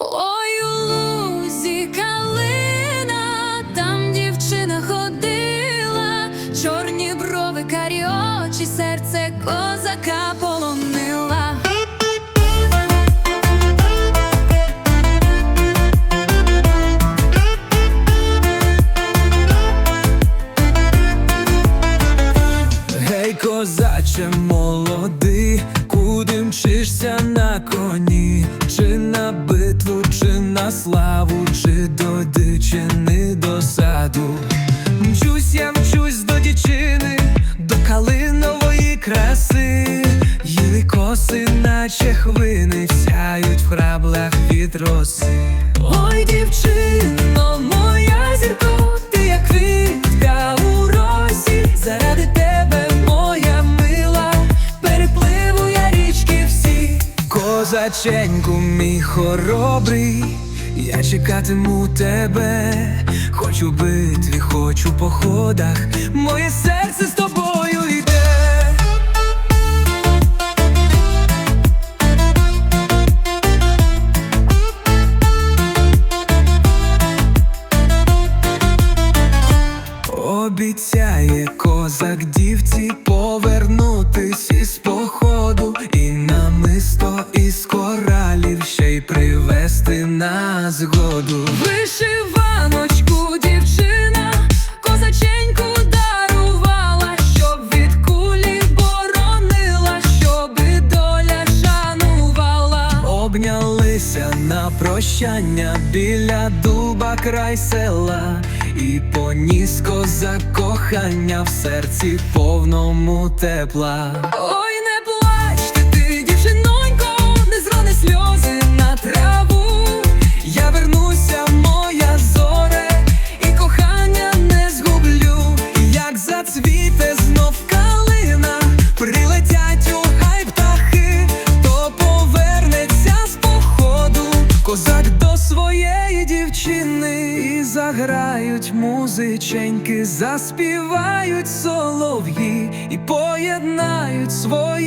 Ой, у лузі калина, там дівчина ходила, чорні брови, карі очі, серце козака славу, чи до дичини до саду. Мчусь, я мчусь до дівчини, до калинової краси, її коси, наче хвини, сяють в храблах від роси. Ой, дівчино, моя зірко, ти як квітка у росі, заради тебе, моя мила, перепливу я річки всі. Козаченьку, мій хоробрий, я чекатиму тебе, хочу битві, хочу походах, моє серце з тобою йде. Обіцяє козак дівці повернутись із походу. І намисто із коралів ще й привезти згоду Вишиваночку дівчина, козаченьку дарувала, щоб від кулі боронила, щоби доля шанувала. Обнялися на прощання біля дуба край села, і поніс кохання в серці повному тепла. Козак до своєї дівчини, і заграють музиченьки, заспівають солов'ї, і поєднають свої